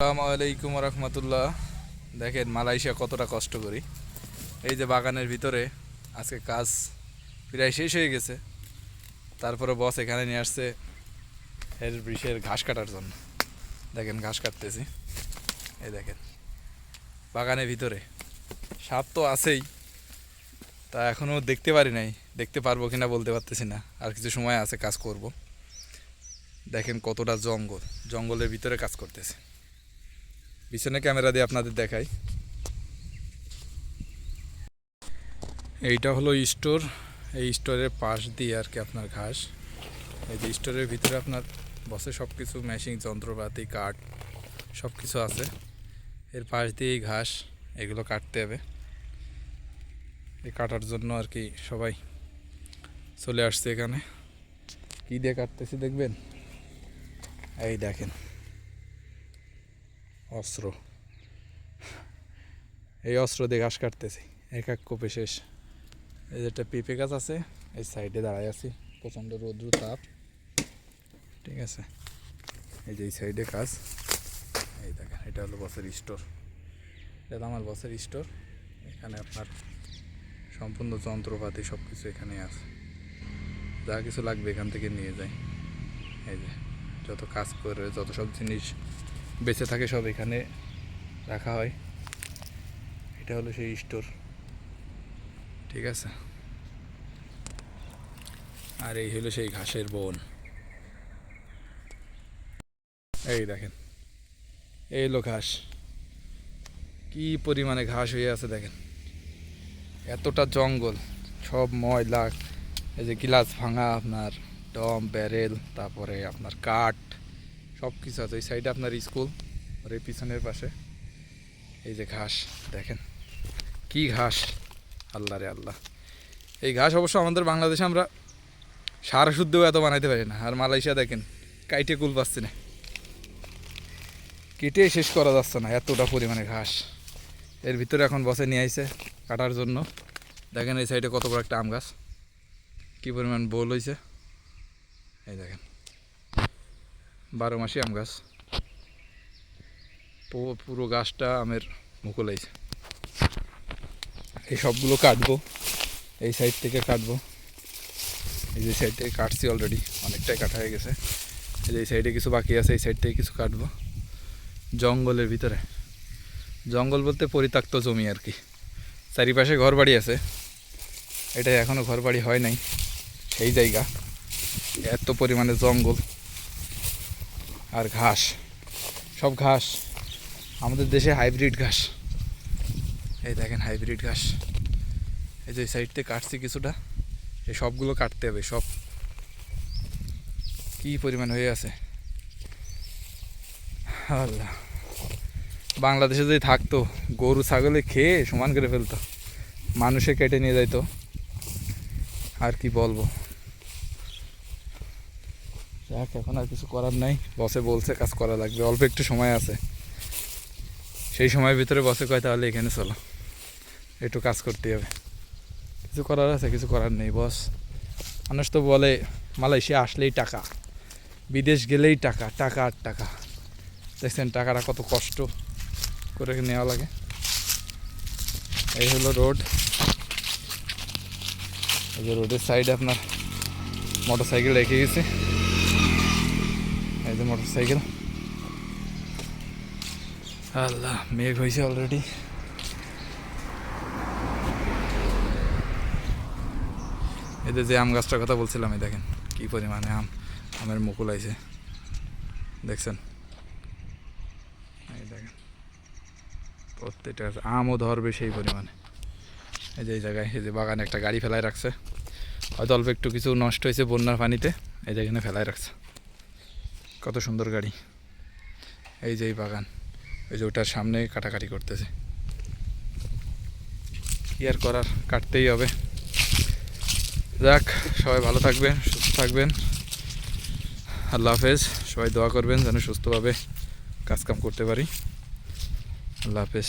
আসসালামু আলাইকুম রহমতুল্লাহ দেখেন মালয়েশিয়া কতটা কষ্ট করি। এই যে বাগানের ভিতরে আজকে কাজ প্রায় শেষ হয়ে গেছে। তারপরে বস এখানে নিয়ে আসছে এর বৃষের ঘাস কাটার জন্য। দেখেন ঘাস কাটতেছি। এই দেখেন, বাগানের ভিতরে সাপ তো আছেই। তা এখনও দেখতে পারি নাই, দেখতে পারব কিনা বলতে পারতেছি না। আর কিছু সময় আছে কাজ করব। দেখেন কতটা জঙ্গল, জঙ্গলের ভিতরে কাজ করতেছে। পিছনে ক্যামেরা দিয়ে আপনাদের দেখাই। এইটা হলো স্টোর। এই স্টোরের পাশ দিয়ে আর কি আপনার ঘাস। এই যে স্টোরের ভিতরে আপনার বসে সব কিছু মেশিন, যন্ত্রপাতি, কাঠ সব কিছু আছে। এর পাশ দিয়ে এই ঘাস, এগুলো কাটতে হবে। এই কাটার জন্য আর কি সবাই চলে আসছে এখানে। কী দিয়ে কাটতেছি দেখবেন? এই দেখেন। অস্ত্র। এই অস্ত্র দিয়ে ঘাস কাটতেছি। এক এক কোপে শেষ। এই যে একটা পেঁপে গাছ আছে, এই সাইডে দাঁড়ায় আছি। প্রচণ্ড রৌদ্র, তাপ। ঠিক আছে। এই যে এই সাইডে কাজ। এই দেখেন, এটা হলো বসের স্টোর। এটা আমার বসের স্টোর। এখানে আপনার সম্পূর্ণ যন্ত্রপাতি সব কিছু এখানে আছে। যা কিছু লাগবে এখান থেকে নিয়ে যায় এই যে, যত কাজ করে, যত সব জিনিস বেঁচে থাকে সব এখানে রাখা হয়। এটা হলো সেই স্টোর। ঠিক আছে? আর এই হলো সেই ঘাসের বন। এই দেখেন। এই হলো ঘাস। কি পরিমাণে ঘাস হয়ে আছে দেখেন। এতটা জঙ্গল, সব ময়লা, এই যে গিলাস ভাঙা আপনার ডম ব্যারেল, তারপরে আপনার কাঠ সব কিছু আছে। এই সাইডে আপনার স্কুল আর এই পিছনের পাশে। এই যে ঘাস, দেখেন। কি ঘাস। আল্লাহ রে আল্লাহ। এই ঘাস অবশ্য আমাদের বাংলাদেশে আমরা সার শুদ্ধও এত বানাইতে পারি না। আর মালয়েশিয়া দেখেন, কাইটে কুল পাচ্ছি না। কেটে শেষ করা যাচ্ছে না এতটা পরিমাণে ঘাস। এর ভিতরে এখন বসে নিয়ে আইছে কাটার জন্য। দেখেন এই সাইডে কত বড় একটা আম গাছ। কী পরিমাণ বোল হয়েছে এই দেখেন। বারো মাসি আম গাছ। পুরো গাছটা আমের মুকুল হয়েছে। এই সবগুলো কাটবো, এই সাইড থেকে কাটবো। এই যে সাইড থেকে কাটছি অলরেডি অনেকটাই কাটা হয়ে গেছে। এই যে এই সাইডে কিছু বাকি আছে, এই সাইড থেকে কিছু কাটবো। জঙ্গলের ভিতরে। জঙ্গল বলতে পরিত্যক্ত জমি আর কি। চারিপাশে ঘর বাড়ি আছে। এটা এখনও ঘর বাড়ি হয় নাই। সেই জায়গা। এত পরিমাণে জঙ্গল। আর ঘাস, সব ঘাস। আমাদের দেশে হাইব্রিড ঘাস। এই দেখেন হাইব্রিড ঘাস। এই যে থেকে কাটছি কিছুটা, এই সবগুলো কাটতে হবে, সব। কি পরিমাণ হয়ে আছে? আল্লাহ। বাংলাদেশে যদি থাকতো, গরু, ছাগলে খেয়ে সমান করে ফেলতো, মানুষে কেটে নিয়ে যাইতো। আর কি বলব? যাক, এখন আর কিছু করার নাই। বসে বলছে, কাজ করা লাগবে। অল্প একটু সময় আছে। সেই সময়ের ভিতরে বসে কয়, তাহলে এখানে চলো। একটু কাজ করতে হবে। কিছু করার আছে, কিছু করার নেই, বস। মানুষ তো বলে, মালয়েশিয়া আসলেই টাকা। বিদেশ গেলেই টাকা টাকা আর টাকা। দেখছেন, টাকাটা কত কষ্ট করে নেওয়া লাগে। এই হলো রোড। রোডের সাইডে আপনার মোটর সাইকেল রেখে গেছে। এই যে মোটর সাইকেল আল্লাহ মেঘ হয়েছে অলরেডি এদের যে আম গাছটার কথা বলছিলাম এই দেখেন কি পরিমাণে আম আমের মুকুল আইছে দেখছেন এই দেখেন প্রত্যেকটা আমও ধরবে সেই পরিমাণে এই যে এই জায়গায় এই যে বাগানে একটা গাড়ি ফেলায় রাখছে হয়তো অল্প একটু কিছু নষ্ট হয়েছে বন্যার পানিতে এই যে এখানে ফেলায় রাখছে কত সুন্দর গাড়ি। এই যে এই বাগান। ওই যে ওটার সামনে কাটাকাটি করতেছে। কি আর করার, কাটতেই হবে। যাক, সবাই ভালো থাকবেন, সুস্থ থাকবেন। আল্লাহ হাফেজ। সবাই দোয়া করবেন যেন সুস্থভাবে কাজকাম করতে পারি। আল্লাহ হাফেজ।